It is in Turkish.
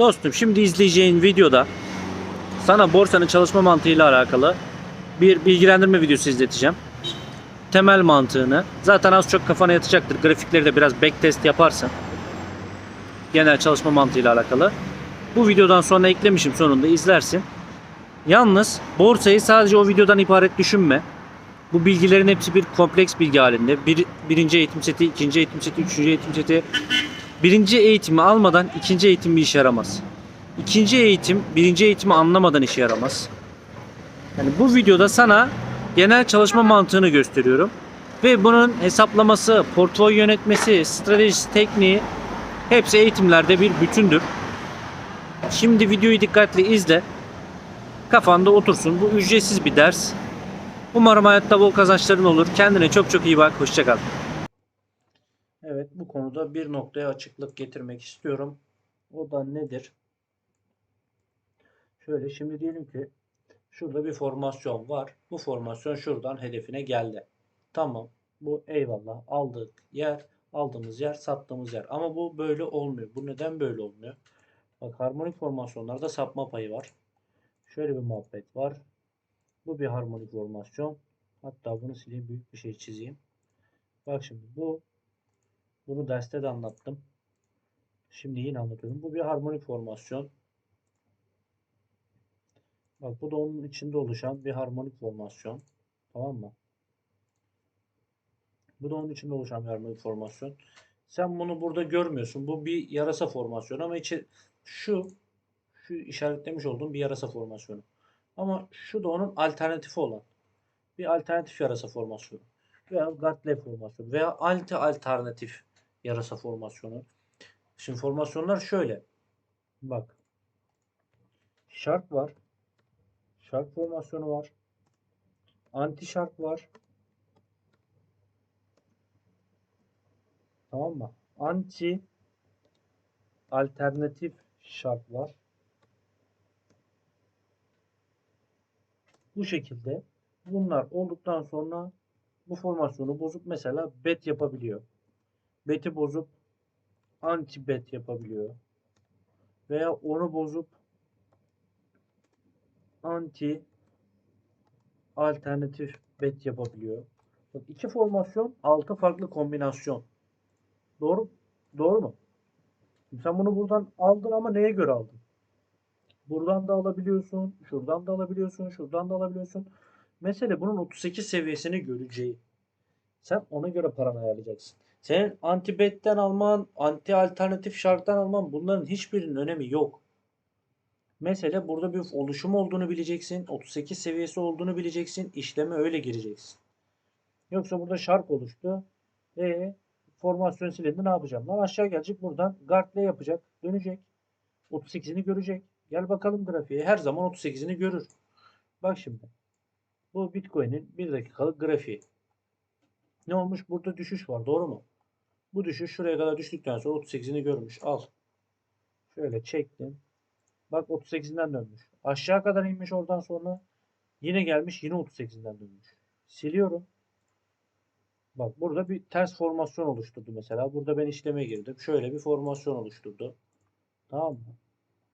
Dostum şimdi izleyeceğin videoda sana borsanın çalışma mantığıyla alakalı bir bilgilendirme videosu izleteceğim. Temel mantığını zaten az çok kafana yatacaktır. Grafikleri de biraz backtest yaparsın. Genel çalışma mantığıyla alakalı. Bu videodan sonra eklemişim sonunda izlersin. Yalnız borsayı sadece o videodan ibaret düşünme. Bu bilgilerin hepsi bir kompleks bilgi halinde. Bir, birinci eğitim seti, ikinci eğitim seti, üçüncü eğitim seti. Birinci eğitimi almadan ikinci eğitim bir işe yaramaz. İkinci eğitim birinci eğitimi anlamadan işe yaramaz. Yani bu videoda sana genel çalışma mantığını gösteriyorum. Ve bunun hesaplaması, portföy yönetmesi, stratejisi, tekniği hepsi eğitimlerde bir bütündür. Şimdi videoyu dikkatli izle. Kafanda otursun. Bu ücretsiz bir ders. Umarım hayatta bol kazançların olur. Kendine çok çok iyi bak. Hoşçakal. Evet bu konuda bir noktaya açıklık getirmek istiyorum. O da nedir? Şöyle şimdi diyelim ki şurada bir formasyon var. Bu formasyon şuradan hedefine geldi. Tamam. Bu eyvallah. Aldık yer, aldığımız yer, sattığımız yer. Ama bu böyle olmuyor. Bu neden böyle olmuyor? Bak harmonik formasyonlarda sapma payı var. Şöyle bir muhabbet var. Bu bir harmonik formasyon. Hatta bunu sileyim büyük bir şey çizeyim. Bak şimdi bu bunu derste de anlattım. Şimdi yine anlatıyorum. Bu bir harmonik formasyon. Bak bu da onun içinde oluşan bir harmonik formasyon. Tamam mı? Bu da onun içinde oluşan bir harmonik formasyon. Sen bunu burada görmüyorsun. Bu bir yarasa formasyonu ama içi şu şu işaretlemiş olduğum bir yarasa formasyonu. Ama şu da onun alternatifi olan bir alternatif yarasa formasyonu veya Gartley formasyonu veya anti alternatif yarasa formasyonu. Şimdi formasyonlar şöyle. Bak. Sharp var. Sharp formasyonu var. Anti sharp var. Tamam mı? Anti alternatif sharp var. Bu şekilde bunlar olduktan sonra bu formasyonu bozup mesela bet yapabiliyor. Beti bozup anti bet yapabiliyor. Veya onu bozup anti alternatif bet yapabiliyor. Bak iki formasyon, altı farklı kombinasyon. Doğru doğru mu? Şimdi sen bunu buradan aldın ama neye göre aldın? Buradan da alabiliyorsun, şuradan da alabiliyorsun, şuradan da alabiliyorsun. Mesele bunun 38 seviyesini göreceği. Sen ona göre paranı ayarlayacaksın. Senin anti betten alman, anti alternatif şarttan alman bunların hiçbirinin önemi yok. Mesele burada bir oluşum olduğunu bileceksin. 38 seviyesi olduğunu bileceksin. İşleme öyle gireceksin. Yoksa burada şark oluştu. E formasyon silindi ne yapacağım? Lan aşağı gelecek buradan guardle yapacak. Dönecek. 38'ini görecek. Gel bakalım grafiğe. Her zaman 38'ini görür. Bak şimdi. Bu Bitcoin'in 1 dakikalık grafiği. Ne olmuş? Burada düşüş var. Doğru mu? Bu düşüş şuraya kadar düştükten sonra 38'ini görmüş. Al. Şöyle çektim. Bak 38'inden dönmüş. Aşağı kadar inmiş oradan sonra yine gelmiş yine 38'inden dönmüş. Siliyorum. Bak burada bir ters formasyon oluşturdu mesela. Burada ben işleme girdim. Şöyle bir formasyon oluşturdu. Tamam mı?